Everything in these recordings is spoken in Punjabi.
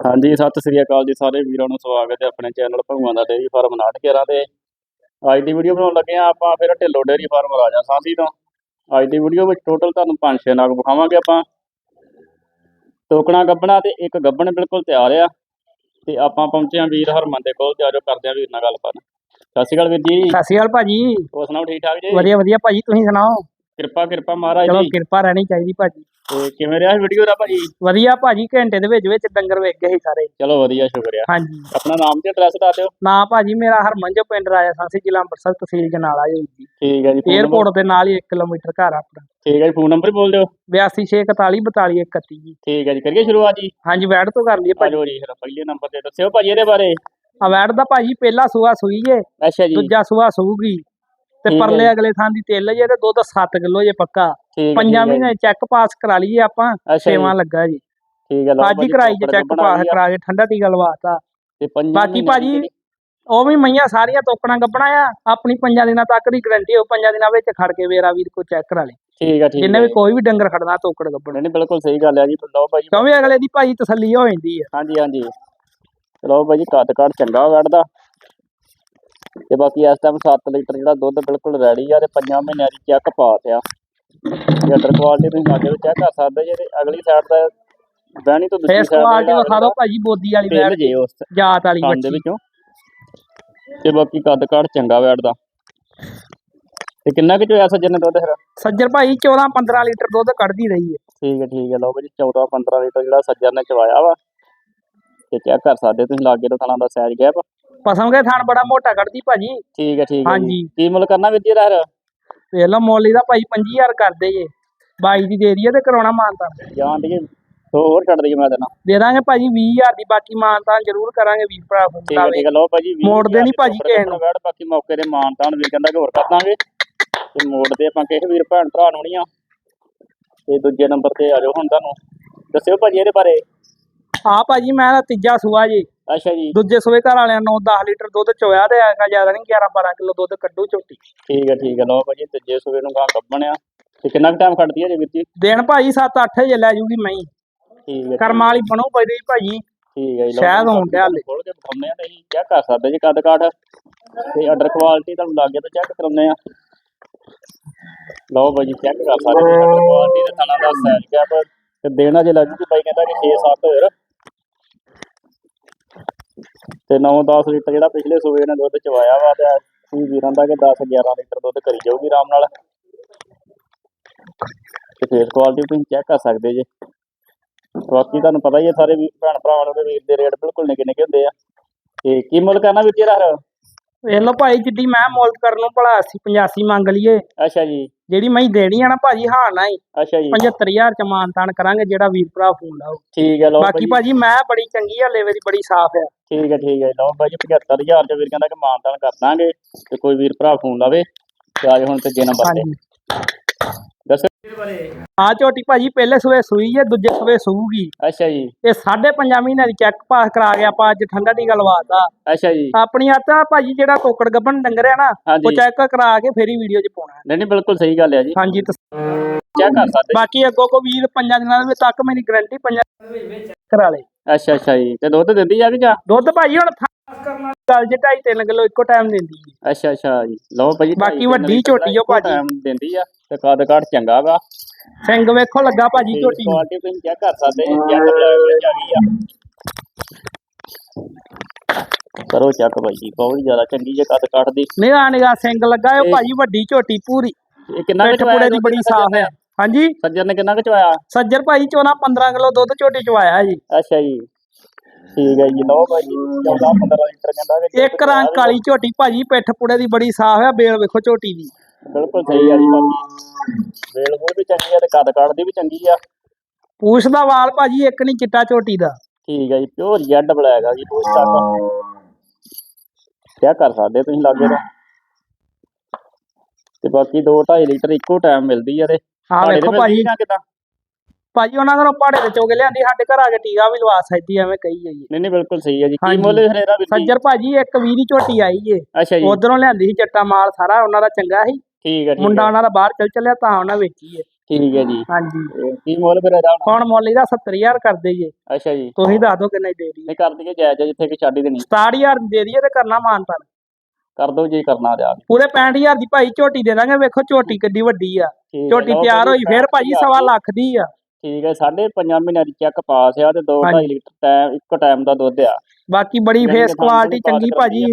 ਹਾਂਜੀ ਸਤਿ ਸ੍ਰੀ ਅਕਾਲ ਜੀ ਸਾਰੇ ਵੀਰਾਂ ਨੂੰ ਸਵਾਗਤ ਹੈ ਆਪਣੇ ਚੈਨਲ ਭਗਵਾਨ ਦਾ ਡੇਅਰੀ ਫਾਰਮ 911 ਤੇ। ਅੱਜ ਦੀ ਵੀਡੀਓ ਬਣਾਉਣ ਲੱਗੇ ਆ ਆਪਾਂ ਫਿਰ ਢਿੱਲੋ ਡੇਅਰੀ ਫਾਰਮ ਰਾਜਾ ਸਾਂਸੀ ਤੋਂ। ਅੱਜ ਦੀ ਵੀਡੀਓ ਵਿੱਚ ਟੋਟਲ ਤੁਹਾਨੂੰ ਪੰਜ ਛੇ ਨਾਗ ਵਿਖਾਵਾਂਗੇ ਆਪਾਂ। ਟੋਕਣਾ ਗੱਬਣਾ ਤੇ ਇੱਕ ਗੱਬਣ ਬਿਲਕੁਲ ਤਿਆਰ ਆ। ਤੇ ਆਪਾਂ ਪਹੁੰਚੇ ਆ ਵੀਰ ਹਰਮਨ ਦੇ ਕੋਲ ਤੇ ਆਜੋ ਕਰਦੇ ਆ ਵੀਰ ਨਾਲ ਗੱਲਬਾਤ। ਸਤਿ ਸ਼੍ਰੀ ਅਕਾਲ ਵੀਰ ਜੀ। ਸਤਿ ਸ਼੍ਰੀ ਅਕਾਲ ਭਾਜੀ। ਹੋਰ ਸੁਣਾਓ ਠੀਕ ਠਾਕ ਜੀ? ਵਧੀਆ ਵਧੀਆ ਭਾਜੀ ਤੁਸੀਂ ਸੁਣਾਓ? ਕਿਰਪਾ ਕਿਰਪਾ ਮਹਾਰਾਜ ਚਲੋ ਜੀ। ਕਿਰਪਾ ਰਹਿਣੀ ਚਾਹੀਦੀ ਭਾਜੀ। ਤੇ ਕਿਵੇਂ ਰਿਹਾ ਵੀਡੀਓ ਦਾ ਭਾਜੀ? ਵਧੀਆ ਭਾਜੀ ਘੰਟੇ ਦੇ ਵਿੱਚ ਵਿੱਚ ਡੰਗਰ ਵੇਖ ਗਏ ਸੀ ਸਾਰੇ। ਚਲੋ ਵਧੀਆ ਸ਼ੁਕਰੀਆ। ਹਾਂਜੀ। ਆਪਣਾ ਨਾਮ ਤੇ ਐਡਰੈਸ ਦੱਸ ਦਿਓ। ਨਾ ਭਾਜੀ ਮੇਰਾ ਹਰਮਨ ਜੋ ਪਿੰਡ ਰਾਜਾ ਸਾਂਸੀ ਜ਼ਿਲ੍ਹਾ ਅੰਮ੍ਰਿਤਸਰ ਤਹਿਸੀਲ ਜਨਾਲਾ ਜੀ। ਠੀਕ ਹੈ ਜੀ phone number- ਦੇ ਨਾਲ ਹੀ 1 ਕਿਲੋਮੀਟਰ ਘਰ ਆਪਣਾ। ਠੀਕ ਹੈ ਜੀ ਫੋਨ ਨੰਬਰ ਬੋਲ ਦਿਓ। 8264422131 ਜੀ। ਠੀਕ ਹੈ ਜੀ ਕਰੀਏ ਸ਼ੁਰੂਆਤ ਜੀ। ਹਾਂਜੀ ਵੈੜ ਤੋਂ ਕਰ ਲਈਏ ਭਾਜੀ। ਆਜੋ ਜੀ ਫਿਰ ਪਹਿਲੇ ਨੰਬਰ ਤੇ ਦੱਸਿਓ ਭਾਜੀ ਇਹਦੇ ਬਾਰੇ। ਆ ਵੈੜ ਦਾ ਭਾਜੀ ਪਹਿਲਾ ਸੂਆ ਸੂਈ ਜੇ ਅੱਛਾ ਜੀ। ਦੂਜਾ ਸੂਆ ਸੂਗੀ। ਤੇ ਪਰਲੇ। ਅਗਲੇ ਥਾਂ ਦੀ ਤਿੱਲ ਜੇ ਤੇ ਦੁੱਧ 7 ਕਿਲੋ ਜੇ ਪੱਕਾ। ਪੰਜਾਂ ਮਹੀਨੇ ਚੈੱਕ ਪਾਸ ਕਰਾ ਲਈਏ ਆਪਾਂ ਸੇਵਾ ਲੱਗਾ ਜੀ। ਠੀਕ ਹੈ ਲਓ ਅੱਜ ਹੀ ਕਰਾਈ ਜੇ ਚੈੱਕ ਆ ਪਾਸ ਆ। ਕਰਾ ਕੇ ਠੰਡਾ ਟੀਕਾ ਲਵਾਤਾ ਤੇ ਪੰਜਾਂ ਬਾਕੀ ਭਾਜੀ ਉਹ ਵੀ ਮਈਆਂ ਸਾਰੀਆਂ ਤੋਕਣਾ ਗੱਬਣਾ ਆ ਆਪਣੀ ਪੰਜਾਂ ਦਿਨਾਂ ਤੱਕ ਦੀ ਗਰੰਟੀ ਹੋ ਪੰਜਾਂ ਦਿਨਾਂ ਵਿੱਚ ਖੜ ਕੇ ਵੇਰਾ ਵੀਰ ਕੋ ਚੈੱਕ ਕਰਾ ਲੇ। ਠੀਕ ਹੈ ਠੀਕ ਜਿੰਨੇ ਵੀ ਕੋਈ ਵੀ ਡੰਗਰ ਖੜਨਾ ਤੋਕੜ ਗੱਬਣ ਨਹੀਂ ਬਿਲਕੁਲ ਸਹੀ ਗੱਲ ਹੈ ਜੀ ਲਓ ਭਾਜੀ। ਕਿਉਂਕਿ ਅਗਲੇ ਦੀ ਭਾਜੀ ਤਸੱਲੀ ਹੋ ਜਾਂਦੀ ਆ। ਹਾਂਜੀ ਹਾਂਜੀ। ਚਲੋ ਭਾਜੀ ਕੱਦ ਚੰਗਾ ਵੜਦਾ ਤੇ ਬਾਕੀ ਇਸ ਟਾਈਮ 7 ਲੀਟਰ ਜਿਹੜਾ ਦੁੱਧ ਬਿਲਕੁਲ ਰੈਡੀ ਆ ਤੇ ਪੰਜਾਂ ਮਹੀਨਿਆਂ ਦੀ ਚੈੱਕ ਪਾਸ ਆ। ਤੇ ਅੰਡਰ ਕੁਆਲਿਟੀ ਤੁਸੀਂ ਲਾਗੇ ਵਿੱਚ ਚੈੱਕ ਕਰ ਸਕਦੇ ਜੇ ਅਗਲੀ ਸਾਈਡ ਦਾ ਬਹਿਣੀ ਤੋਂ ਦੂਜੀ ਫੇਸ ਸਾਈਡ ਕੁਆਲਿਟੀ ਵਿਖਾ ਦਿਓ ਭਾਜੀ ਬੋਦੀ ਵਾਲੀ ਬੈਠ ਜੇ ਉਸ ਜਾਤ ਵਾਲੀ ਦੇ ਬੱਚੀ। ਵਿੱਚੋਂ। ਤੇ ਬਾਕੀ ਕੱਦ ਕਾਠ ਚੰਗਾ ਬੈਠਦਾ ਤੇ ਕਿੰਨਾ ਕੁ ਚੋਇਆ ਸੱਜਣ ਨੇ ਦੁੱਧ ਫਿਰ? ਸੱਜਰ ਭਾਈ 14 15 ਲੀਟਰ ਦੁੱਧ ਕੱਢਦੀ ਰਹੀ ਹੈ ਠੀਕ ਹੈ ਠੀਕ ਹੈ ਲਓ ਭਾਜੀ 14 15 ਲੀਟਰ ਜਿਹੜਾ ਸੱਜਣ ਨੇ ਚਵਾਇਆ ਵਾ। ਤੇ ਚੈੱਕ ਕਰ ਸਕਦੇ ਤੁਸੀਂ ਲਾਗੇ ਤੋਂ ਥਾਣਾ ਦਾ ਸਾਈਜ਼ ਗੈਪ ਪਸਮ ਕੇ ਥਾਣ ਬੜਾ ਮੋਟਾ ਕੱਢਦੀ ਭਾਜੀ। ਠੀਕ ਹੈ ਠੀਕ ਹੈ। ਹਾਂਜੀ। ਕੀ ਮੁੱਲ ਕਰਨਾ ਵੀਰ ਜੀ ਇਹਦਾ ਫਿਰ? ਵੇਖ ਲਓ ਮੁੱਲ ਇਹਦਾ ਭਾਈ 25000 ਕਰਦੇ ਜੇ। 22 ਦੀ ਦੇ ਦਈਏ ਤੇ ਕਰਾਉਣਾ ਮਾਨਤਾ ਜਾਣ ਦੀ ਹੋਰ ਛੱਡ ਦਈਏ ਮੈਂ ਦੇਣਾ ਦੇ ਦਾਂਗੇ ਭਾਜੀ 20000 ਦੀ ਬਾਕੀ ਮਾਨਤਾ ਜ਼ਰੂਰ ਕਰਾਂਗੇ ਵੀਰ ਭਰਾ ਫੋਨ ਠੀਕ ਹੈ ਠੀਕ ਹੈ ਲਓ ਭਾਜੀ ਵੀਹ ਮੋੜਦੇ ਹਜ਼ਾਰ ਨੀ ਦੀ ਭਾਜੀ ਕਿਸੇ ਨੂੰ। ਵੈੜ, ਬਾਕੀ ਮੌਕੇ ਤੇ ਮਾਨਤਾਨ ਵੀ ਕਹਿੰਦਾ ਕਿ ਹੋਰ ਕਰ ਦਾਂਗੇ। ਤੇ ਮੋੜਦੇ ਆਪਾਂ ਕਿਸੇ ਵੀਰ ਭੈਣ ਭਰਾ ਨੂੰ ਨਹੀਂ ਆ। ਤੇ ਦੂਜੇ ਨੰਬਰ ਤੇ ਆ ਜਾਓ ਹੁਣ ਤੁਹਾਨੂੰ। ਦੱਸਿਓ ਭਾਜੀ ਇਹਦੇ ਬਾਰੇ। ਆ ਭਾਜੀ ਮੈਂ ਦਾ ਤੀਜਾ ਸੂਆ ਜੀ। ਅੱਛਾ ਜੀ। ਦੂਜੇ ਸੂਏ ਘਰ ਵਾਲਿਆਂ 9-10 ਲੀਟਰ ਦੁੱਧ ਚੋਇਆ ਤੇ ਹੈਗਾ ਜ਼ਿਆਦਾ ਨਹੀਂ 11-12 ਕਿਲੋ ਦੁੱਧ ਕੱਢੂ ਝੋਟੀ। ਠੀਕ ਹੈ ਠੀਕ ਹੈ ਲਓ ਭਾਜੀ ਤੀਜੇ ਸੂਏ ਨੂੰ ਗਾਂ ਕੱਢਣਿਆ ਤੇ ਕਿੰਨਾ ਕੁ ਟਾਈਮ ਖੜਦੀ ਹੈ ਜੀ ਵੀਰ ਜੀ ਦਿਨ ਭਾਜੀ 7-8 ਜੇ ਲੈ ਜੂਗੀ ਮੈਂ ਠੀਕ ਹੈ ਕਰਮ ਵਾਲੀ ਬਣੋ ਪਈ ਭਾਜੀ। ਠੀਕ ਹੈ ਜੀ ਸ਼ਾਇਦ ਹੋਣ ਡਿਆ ਹਾਲੇ। ਖੋਲ ਕੇ ਦਿਖਾਉਂਦੇ ਆ ਤੇ ਅਸੀਂ ਚੈੱਕ ਕਰ ਸਕਦੇ ਜੀ ਕੱਦ ਕਾਠ। ਤੇ ਆਰਡਰ ਕੁਆਲਿਟੀ ਤੁਹਾਨੂੰ ਲਾਗੇ ਤੋਂ ਚੈੱਕ ਕਰਾਉਂਦੇ ਆ। ਲਓ ਭਾਜੀ ਚੈੱਕ ਕਰ ਸਕਦੇ ਜੀ ਕੁਆਲਿਟੀ ਤੇ ਥਾਣਾ ਦਾ ਸਾਈਜ਼ ਗੈਪ ਤੇ ਦੇਣਾ ਜੇ ਲੱਗੂ ਕਿ ਭਾਈ ਕਹਿੰਦਾ ਕਿ 6-7 ਹੋਰ। ਤੇ 9-10 ਲੀਟਰ ਜਿਹੜਾ ਪਿਛਲੇ ਸੂਏ ਨੇ ਦੁੱਧ ਚਵਾਇਆ ਵਾ ਤੇ ਕੀ ਵੀਰਾਂ ਦਾ ਕਿ 10-11 ਲੀਟਰ ਦੁੱਧ ਕਰੀ ਜਾਊਗੀ ਆਰਾਮ ਨਾਲ। ਤੇ ਫੇਸ ਕੁਆਲਿਟੀ ਤੁਸੀਂ ਚੈੱਕ ਕਰ ਸਕਦੇ ਜੇ। ਬਾਕੀ ਤੁਹਾਨੂੰ ਪਤਾ ਹੀ ਹੈ ਸਾਰੇ ਭੈਣ ਭਰਾਵਾਂ ਨੂੰ ਵੀਰ ਦੇ ਰੇਟ ਬਿਲਕੁਲ ਨਿੱਕੇ ਨਿੱਕੇ ਹੁੰਦੇ ਆ। ਤੇ ਕੀ ਮੁੱਲ ਕਰਨਾ ਜੀ ਇਹਦਾ ਵੇਖ ਲਓ ਭਾਈ ਜਿੱਡੀ ਮੈਂ ਮੁੱਲ ਕਰਨ ਨੂੰ ਭਲਾ 80 85 ਮੰਗ ਲਈਏ। ਅੱਛਾ ਜੀ। ਜਿਹੜੀ ਮੈਂ ਦੇਣੀ ਆ ਨਾ ਭਾਜੀ ਹਾਂ ਨਾ ਹੀ ਅੱਛਾ ਜੀ। 75000 ਚ ਮਾਨਤਾਨ ਕਰਾਂਗੇ ਜਿਹੜਾ ਵੀਰ ਭਰਾ ਫੋਨ ਲਾਓ। ਠੀਕ ਹੈ ਲਓ ਬਾਕੀ ਭਾਜੀ। ਮੈਂ ਬੜੀ ਚੰਗੀ ਲੇਵੇ ਦੀ ਬੜੀ ਸਾਫ਼ ਆ। ਠੀਕ ਹੈ ਠੀਕ ਹੈ ਲਓ ਭਾਜੀ 75000 ਚ ਵੀਰ ਕਹਿੰਦਾ ਕਿ ਮਾਨਤਾਨ ਕਰ ਦਾਂਗੇ ਤੇ ਕੋਈ ਵੀਰ ਭਰਾ ਫੋਨ ਲਾਵੇ ਤੇ ਆਜੋ ਹੁਣ ਤੇ ਜੇ ਨੰਬਰ ਤੇ। ਹਾਂਜੀ। ਦੱਸੋ। ਆ ਝੋਟੀ ਭਾਜੀ ਪਹਿਲੇ ਸੂਏ ਸੂਈ ਹੈ ਦੂਜੇ ਸੂਏ ਸੂਗੀ ਅੱਛਾ ਜੀ। ਇਹ ਸਾਢੇ ਪੰਜਾਂ ਮਹੀਨਿਆਂ ਦੀ ਚੈੱਕ ਪਾਸ ਕਰਾ ਕੇ ਆਪਾਂ ਅੱਜ ਠੰਡਾ ਟੀਕਾ ਲਵਾਤਾ। ਅੱਛਾ ਜੀ। ਆਪਣੀ ਆਤਾ ਭਾਜੀ ਜਿਹੜਾ ਟੋਕੜ ਗੱਬਣ ਡੰਗਰ ਆ ਨਾ ਉਹ ਚੈੱਕ ਕਰਾ ਕੇ ਫੇਰ ਹੀ ਵੀਡੀਓ 'ਚ ਪਾਉਣਾ ਹੈ। ਨਹੀਂ ਨਹੀਂ ਬਿਲਕੁਲ ਸਹੀ ਗੱਲ ਹੈ ਜੀ। ਹਾਂਜੀ ਚੈੱਕ ਕਰ ਸਕਦੇ। ਬਾਕੀ ਅੱਗੋਂ ਕੋ ਵੀਰ ਪੰਜਾਂ ਦਿਨਾਂ ਦੇ ਤੱਕ ਮੇਰੀ ਗਾਰੰਟੀ ਪੰਜਾਂ ਦਿਨਾਂ ਦੇ ਵਿੱਚ ਚੈੱਕ ਕਰਾ ਲੇ ਅੱਛਾ ਅੱਛਾ ਜੀ। ਤੇ ਦੁੱਧ ਦਿੰਦੀ ਜਾ ਕਿ ਜਾ? ਦੁੱਧ ਭਾਜੀ ਹੁਣ ਗੱਲ ਜੇ 2.5 3 ਕਿਲੋ ਇੱਕੋ ਟਾਈਮ ਦਿੰਦੀ ਹੈ ਅੱਛਾ ਅੱਛਾ ਜੀ। ਲਓ ਭਾਜੀ ਬਾਕੀ ਢਾਈ ਤਿੰਨ ਵੱਡੀ ਲੀਟਰ ਓ ਇੱਕੋ ਭਾਜੀ। time ਦਿੰਦੀ ਆ ਤੇ ਕੱਦ ਕਾਠ ਚੰਗਾ ਵਾ। ਸਿੰਘ ਵੇਖੋ ਲੱਗਾ ਭਾਜੀ ਝੋਟੀ। ਨੂੰ। ਕੁਆਲਿਟੀ ਤੁਸੀਂ ਚੈੱਕ ਕਰ ਸਕਦੇ ਜੀ ਚੈੱਕ ਬਲੈਕ ਵਿੱਚ ਆ। ਗਈ ਆ ਕਰੋ ਚੈੱਕ ਭਾਈ ਜੀ ਬਹੁਤ ਜ਼ਿਆਦਾ ਚੰਗੀ ਜੇ ਕੱਦ ਕਾਠ ਦੀ। ਨਿਗਾਹ ਨਿਗਾਹ ਸਿੰਘ ਲੱਗਾ ਇਹ ਇਹ- ਭਾਜੀ ਵੱਡੀ ਝੋਟੀ ਪੂਰੀ। ਇਹ ਕਿੰਨਾ ਪਿੱਠ ਕੁ ਪੁੜੇ ਚਵਾਇਆ ਦੀ ਬੜੀ ਸਾਫ਼ ਹੈ। ਹਾਂਜੀ। ਸੱਜਰ ਨੇ ਕਿੰਨਾ ਕੁ ਚਵਾਇਆ ਸੱਜਰ ਭਾਈ 14 15 ਕਿਲੋ ਦੁੱਧ ਝੋਟੀ ਚਵਾਇਆ ਜੀ। ਅੱਛਾ ਜੀ। ਠੀਕ ਹੈ ਜੀ ਲਓ ਭਾਈ ਜੀ 14 15 ਲੀਟਰ ਕਹਿੰਦਾ ਕਿ ਇੱਕ ਰੰਗ ਕਾਲੀ ਝੋਟੀ ਭਾਜੀ ਪਿੱਠ ਪੁੜੇ ਦੀ ਬੜੀ ਸਾਫ਼ ਹੈ ਬੇਲ ਵੇਖੋ ਝੋਟੀ ਦੀ। ਬਿਲਕੁਲ ਸਹੀ ਆ ਜੀ ਭਾਜੀ ਵੇਲ ਮੂੰਹ ਵੀ ਚੰਗੀ ਆ ਤੇ ਕੱਦ ਕਾਠ ਦੀ ਵੀ ਚੰਗੀ ਆ। ਪੂਛ ਦਾ ਵਾਲ ਭਾਜੀ ਇੱਕ ਨਹੀਂ ਚਿੱਟਾ ਝੋਟੀ ਦਾ। ਠੀਕ ਹੈ ਜੀ ਪਿਓਰ ਜੈਡ ਬਲੈਕ ਆ ਜੀ ਪੂਛ ਤੱਕ ਕਿਆ ਕਰ ਸਕਦੇ ਤੁਸੀਂ ਲਾਗੇ ਤੋਂ। ਤੇ ਬਾਕੀ 2 2.5 ਲੀਟਰ ਇੱਕੋ ਟਾਈਮ ਮਿਲਦੀ ਆ ਤੇ। ਹਾਂ ਵੇਖੋ ਭਾਜੀ। ਕਿੱਦਾਂ? ਭਾਜੀ ਉਹਨਾਂ ਘਰੋਂ ਪਹਾੜੇ ਤੇ ਚੋਗ ਲਿਆਂਦੀ ਸਾਡੇ ਘਰ ਆ ਕੇ ਟੀਕਾ ਵੀ ਲਵਾ ਸਕਦੀ ਐਵੇਂ ਕਹੀ ਜਾਈਏ। ਨਹੀਂ ਨਹੀਂ ਬਿਲਕੁਲ ਸਹੀ ਹੈ ਜੀ। ਕੀ ਹਾਂਜੀ। ਮੁੱਲ ਫਿਰ ਇਹਦਾ ਵੀਰ ਜੀ? ਸੱਜਰ ਭਾਜੀ ਇੱਕ ਵੀਹ ਦੀ ਝੋਟੀ ਆਈ ਏ। ਅੱਛਾ ਜੀ। ਉਧਰੋਂ ਲਿਆਂਦੀ ਸੀ ਚੱਟਾ ਮਾਲ ਸਾਰਾ ਉਹਨਾਂ ਦਾ ਚੰਗਾ ਸੀ। ਠੀਕ ਹੈ ਠੀਕ ਮੁੰਡਾ ਹੈ ਉਹਨਾਂ ਦਾ ਬਾਹਰ ਚਲ ਚੱਲਿਆ ਤਾਂ ਉਹਨਾਂ ਵੇਚੀ ਏ। ਠੀਕ ਹੈ ਜੀ। ਹਾਂਜੀ। ਤੇ ਕੀ ਮੁੱਲ ਫਿਰ ਇਹਦਾ? ਹੁਣ ਹੁਣ ਮੁੱਲ ਇਹਦਾ 70000 ਕਰ ਦਈਏ ਅੱਛਾ ਜੀ। ਤੁਸੀਂ ਦੱਸ ਦਿਓ ਕਿੰਨੇ ਦੀ ਦੇ ਦਈਏ। ਨਹੀਂ ਕਰ ਦਈਏ ਜਾਇਜ਼ ਜਿੱਥੇ ਕਿ ਛੱਡ ਹੀ ਦੇਣੀ। 67000 ਦੀ ਦੇ ਦਈਏ ਤੇ ਕਰਨਾ ਮਾਨਤਾਨ। ਕਰ ਦੋ ਜੀ ਕਰਨਾ ਤੇ ਆ ਵੀ। ਪੂਰੇ 65000 ਦੀ ਭਾਈ ਝੋਟੀ ਦੇ ਦਾਂਗੇ ਵੇਖੋ ਝੋਟੀ ਕਿੱਡੀ ਵੱਡੀ ਆ। ਠੀਕ ਹੈ, ਝੋਟੀ ਲਓ ਤਿਆਰ ਹੋਈ ਫੇਰ ਭਾਜੀ ਸਵਾ ਲੱਖ ਦੀ ਆ। ਠੀਕ ਹੈ ਸਾਢੇ ਪੰਜਾਂ ਮਹੀਨਿਆਂ ਦੀ ਚੈੱਕ ਪਾਸ ਆ ਤੇ 2 ਹਾਂਜੀ। 2.5 ਲੀਟਰ ਟਾਈਮ ਇੱਕ ਟਾਈਮ ਦਾ ਦੁੱਧ ਆ। ਬਾਕੀ ਬੜੀ ਫੇਸ ਕੁਆਲਿਟੀ ਚੰਗੀ ਭਾਜੀ।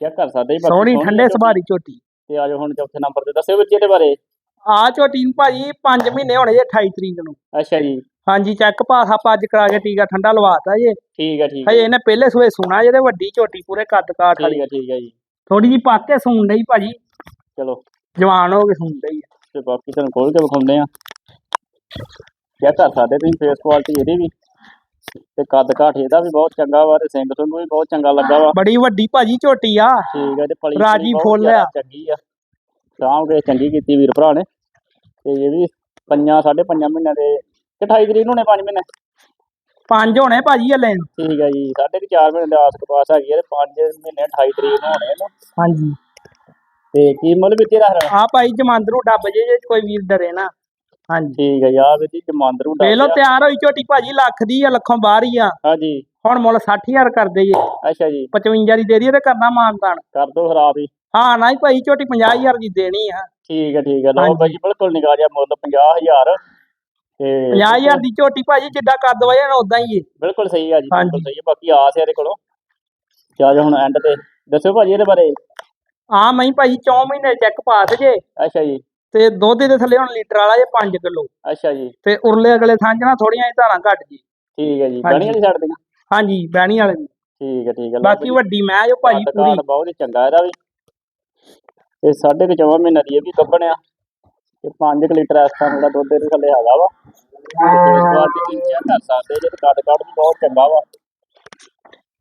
ਚੈੱਕ ਕਰ ਸਕਦੇ ਬਾਕੀ ਸੋਹਣੀ ਠੰਡੇ ਆ। ਝੋਟੀ। ਦੀ ਤੇ ਆਜੋ ਹੁਣ ਚੌਥੇ ਨੰਬਰ ਤੇ ਦੱਸਿਓ ਜੀ ਇਹਦੇ ਬਾਰੇ। ਆ ਝੋਟੀ ਨੂੰ ਭਾਜੀ 5 ਮਹੀਨੇ ਹੋਣੇ ਜੇ 28 ਤਰੀਕ ਨੂੰ। ਅੱਛਾ ਜੀ। ਹਾਂਜੀ ਚੈੱਕ ਪਾਸ ਆਪਾਂ ਅੱਜ ਕਰਾ ਕੇ ਟੀਕਾ ਠੰਡਾ ਲਵਾਤਾ ਜੇ। ਠੀਕ ਹੈ ਠੀਕ ਹੈ ਹਜੇ ਇਹਨੇ ਪਹਿਲੇ ਸੂਏ ਸੁਣਾ ਜਿਹਦੇ ਵੱਡੀ ਝੋਟੀ ਪੂਰੇ ਕੱਦ ਕਾਠ ਵਾਲੀ। ਹੈ ਠੀਕ ਹੈ ਜੀ। ਥੋੜੀ ਜੀ ਪੱਕ ਸੂਣ ਲਈ ਭਾਜੀ। ਚਲੋ। ਜਵਾਨ ਹੋ ਕੇ ਸੂਣ ਲਈ ਤੇ ਬਾਕੀ ਤੁਹਾਨੂੰ ਖੋਲ ਕੇ ਵਿਖਾਉਂਦੇ ਆ। ਚੈੱਕ ਕਰ ਸਕਦੇ ਤੁਸੀਂ ਫੇਸ ਕੁਆਲਿਟੀ ਇਹਦੀ ਵੀ ਤੇ ਕੱਦ ਕਾਠ ਇਹਦਾ ਵੀ ਬਹੁਤ ਚੰਗਾ ਵਾ ਤੇ ਸਿੰਘ ਸਿੰਘ ਵੀ ਬਹੁਤ ਚੰਗਾ ਲੱਗਾ ਵਾ। ਬੜੀ ਵੱਡੀ ਭਾਜੀ ਝੋਟੀ ਆ। ਠੀਕ ਹੈ ਤੇ ਪਲੀ ਰਾਜੀ ਫੁੱਲ ਆ। ਚੰਗੀ ਆ। ਸਾਂਭ ਕੇ ਚੰਗੀ ਕੀਤੀ ਵੀਰ ਭਰਾ ਨੇ। ਤੇ ਇਹ ਵੀ ਪੰਜਾਂ ਸਾਢੇ ਪੰਜਾਂ ਮਹੀਨਿਆਂ ਦੇ ਤੇ 28 ਤਰੀਕ ਨੂੰ ਨੇ 5 ਮਹੀਨੇ। ਪੰਜ ਹੋਣੇ ਭਾਜੀ ਹਲੇ। ਠੀਕ ਹੈ ਜੀ ਸਾਢੇ ਕੁ ਚਾਰ ਮਹੀਨੇ ਦੇ ਆਸ ਪਾਸ ਹੈਗੀ ਆ ਤੇ 5 ਮਹੀਨੇ 28 ਤਰੀਕ ਨੂੰ ਹੋਣੇ ਨੇ ਹਾਂਜੀ। ਤੇ ਕੀ ਮੁੱਲ ਵਿੱਚ ਰੱਖ ਰਿਹਾ ਆ ਭਾਈ ਜਮਾਂਦਰੂ ਡੱਬ ਜੇ ਜੇ ਕੋਈ ਵੀਰ ਡਰੇ ਨਾ। ਹਾਂਜੀ। ਠੀਕ ਹੈ ਜੀ ਆ ਵੀ ਜੀ ਜਮਾਂਦਰੂ ਵੇਖ ਲਓ ਤਿਆਰ ਹੋਈ ਝੋਟੀ ਭਾਜੀ ਲੱਖ ਦੀ ਆ ਲੱਖੋਂ ਬਾਹਰ ਹੀ ਆ। ਹਾਂਜੀ। ਹੁਣ ਮੁੱਲ 60000 ਕਰ ਦਈਏ ਅੱਛਾ ਜੀ। 55 ਦੀ ਦੇ ਦਈਏ ਤੇ ਕਰਨਾ ਮਾਨਤਾਨ ਕਰ ਦੋ ਖਰਾਬ ਹੀ। ਹਾਂ ਨਾ ਹੀ ਭਾਈ ਝੋਟੀ 50000 ਦੀ ਦੇਣੀ ਆ। ਠੀਕ ਹੈ ਠੀਕ ਹੈ ਲਓ ਹਾਂਜੀ। ਬਾਈ ਜੀ ਬਿਲਕੁਲ ਨਿਕਾ ਜਿਹਾ ਮੁੱਲ 50000 ਤੇ 50000 ਦੀ ਝੋਟੀ ਭਾਜੀ ਜਿੱਦਾਂ ਕੱਦ ਵਜੇ ਨਾ ਉਦਾਂ ਹੀ ਏ ਬਿਲਕੁਲ ਸਹੀ ਆ ਜੀ ਹਾਂਜੀ। ਬਿਲਕੁਲ ਸਹੀ ਆ। ਬਾਕੀ ਆਸ ਹੈ ਇਹਦੇ ਕੋਲੋਂ। ਆਜੋ ਹੁਣ ਐਂਡ ਤੇ। ਦੱਸਿਓ ਭਾਜੀ ਇਹਦੇ ਬਾਰੇ। ਆ ਮੈਂ ਭਾਜੀ 4 ਮਹੀਨੇ ਚੈੱਕ ਪਾਸ ਜੇ। ਅੱਛਾ ਜੀ। ਤੇ ਦੁੱਧ ਦੇ ਥੱਲੇ ਹੁਣ ਲੀਟਰ ਵਾਲਾ ਜੇ 5 ਕਿਲੋ। ਅੱਛਾ ਜੀ। ਤੇ ਉਰਲੇ ਅਗਲੇ ਥਾਂ 'ਚ ਨਾ ਥੋੜੀਆਂ ਜਿਹੀਆਂ ਧਾਰਾਂ ਘੱਟ ਜੀ। ਠੀਕ ਹੈ ਜੀ। ਗਣੀ ਵਾਲੀ ਛੱਡ ਦੇਣਾ ਹਾਂਜੀ ਬਹਿਣੀ ਵਾਲੇ ਦੀ। ਠੀਕ ਹੈ ਠੀਕ ਹੈ। ਬਾਕੀ ਵੱਡੀ ਮੈਂ ਜੋ ਭਾਜੀ ਪੂਰੀ। ਬਹੁਤ ਹੀ ਚੰਗਾ ਇਹਦਾ ਵੀ। ਤੇ ਸਾਢੇ ਕੁ ਚੌਵਾਂ ਮਹੀਨੇ ਦੀ ਇਹ ਵੀ ਗੱਭਣ ਆ। ਤੇ 5 ਲੀਟਰ ਇਸ ਤਰ੍ਹਾਂ ਦਾ ਦੁੱਧ ਇਹਦੇ ਥੱਲੇ ਹੈਗਾ ਵਾ। ਕੁਆਲਿਟੀ ਚੈੱਕ ਕਰ ਸਕਦੇ ਜੇ ਤੇ ਕੱਦ ਕਾਠ ਵੀ ਬਹੁਤ ਚੰਗਾ ਵਾ।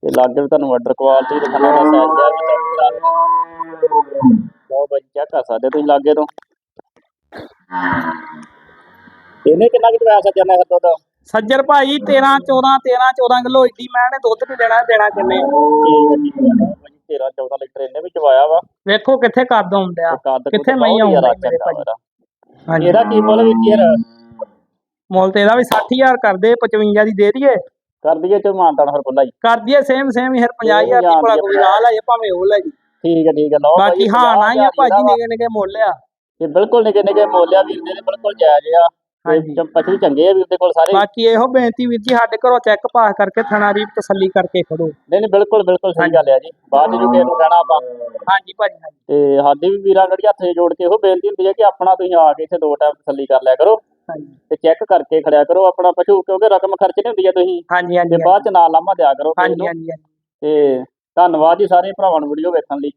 ਤੇ ਲਾਗੇ ਵੀ ਤੁਹਾਨੂੰ ਆਰਡਰ ਕੁਆਲਿਟੀ ਤੇ ਥੱਲੇ ਦਾ ਸਾਈਜ਼ ਲਓ। ਬਹੁਤ ਬਾਈ ਚੈੱਕ ਕਰ ਸਕਦੇ ਤੁਸੀਂ ਲਾਗੇ ਤੋਂ। ਇਹਨੇ ਕਿੰਨਾ ਕਿ ਪਿਆ ਸੱਜਣ ਨੇ ਦੁੱਧ ਸੱਜਰ ਭਾਈ 13 14 13 14 ਕਿਲੋ ਇੱਡੀ ਮੈਂ ਨੇ ਦੁੱਧ ਨਹੀਂ ਦੇਣਾ ਦੇਣਾ ਕਿੰਨੇ? ਠੀਕ ਹੈ ਠੀਕ ਹੈ ਬਾਈ 13 14 ਲੀਟਰ ਇਹਨੇ ਵੀ ਚਵਾਇਆ ਵਾ। ਵੇਖੋ ਕਿੱਥੇ ਕੱਦ ਆਉਂਦਿਆ ਕਿੱਥੇ ਜ਼ਿਆਦਾ ਆਉਂਦਾ ਮੇਰੇ ਹਾਂਜੀ। ਇਹਦਾ ਕੀ ਮੁੱਲ ਵਿੱਚ ਯਾਰ? ਮੁੱਲ ਤੇ ਇਹਦਾ ਵੀ 60000 ਕਰਦੇ 55 ਦੀ ਦੇ ਦਈਏ। ਕਰ ਦਈਏ ਤੇ ਮਾਨਤਾਨ ਫਿਰ ਖੁੱਲਾ ਹੀ ਕਰ ਦਈਏ ਸੇਮ ਸੇਮ ਹੀ ਫਿਰ 50000 ਦੀ ਭਲਾ ਕੋਈ ਨਾਲ ਆ। ਜੇ ਭਾਵੇਂ ਉਹ ਲੈ ਜੀ। ਠੀਕ ਹੈ ਠੀਕ ਹੈ ਲਓ ਬਾਕੀ ਹਾਂ ਨਾ ਹੀ ਆ ਭਾਜੀ ਨਿਕੇ ਨਿਕੇ ਮੁੱਲ ਆ। ਤੇ ਬਿਲਕੁਲ ਨਿੱਕੇ ਨਿੱਕੇ ਮੋਲਿਆ ਵੀਰ ਦੇ ਨੇ ਬਿਲਕੁਲ ਜਾਇਜ਼ ਆ। ਹਾਂਜੀ। ਚੰਗੇ ਆ ਵੀਰ ਦੇ ਕੋਲ ਸਾਰੇ। ਬਾਕੀ ਇਹੋ ਬੇਨਤੀ ਵੀਰ ਜੀ ਸਾਡੇ ਘਰੋਂ ਚੈੱਕ ਪਾਸ ਕਰਕੇ ਥਣਾ ਦੀ ਤਸੱਲੀ ਕਰਕੇ ਖੜੋ। ਨਹੀਂ ਨਹੀਂ ਬਿਲਕੁਲ ਬਿਲਕੁਲ ਸਹੀ ਗੱਲ ਆ ਜੀ। ਬਾਅਦ ਵਿੱਚ ਕਿਸੇ ਨੂੰ ਕਹਿਣਾ ਆਪਾਂ। ਹਾਂਜੀ ਭਾਜੀ ਹਾਂਜੀ। ਤੇ ਸਾਡੀ ਵੀ ਵੀਰਾਂ ਗੜੀ ਹੱਥ ਜੋੜ ਕੇ ਇਹੋ ਬੇਨਤੀ ਹੁੰਦੀ ਹੈ ਕਿ ਆਪਣਾ ਤੁਸੀਂ ਆ ਕੇ ਇੱਥੇ ਦੋ ਟਾਈਮ ਤਸੱਲੀ ਕਰ ਲਿਆ ਕਰੋ। ਹਾਂਜੀ। ਤੇ ਚੈੱਕ ਕਰਕੇ ਖੜਿਆ ਕਰੋ ਆਪਣਾ ਪਸ਼ੂ ਕਿਉਂਕਿ ਰਕਮ ਖਰਚ ਨਹੀਂ ਹੁੰਦੀ ਆ ਤੁਸੀਂ। ਹਾਂਜੀ ਹਾਂਜੀ ਤੇ ਬਾਅਦ ਚ ਨਾਲ ਲਾਮਾ ਦਿਆ ਕਰੋ ਨੂੰ। ਹਾਂਜੀ ਹਾਂਜੀ। ਤੇ ਧੰਨਵਾਦ ਜੀ ਸਾਰੇ ਭਰਾਵਾਂ ਨੂੰ ਵੀਡੀਓ ਵੇਖਣ ਲਈ।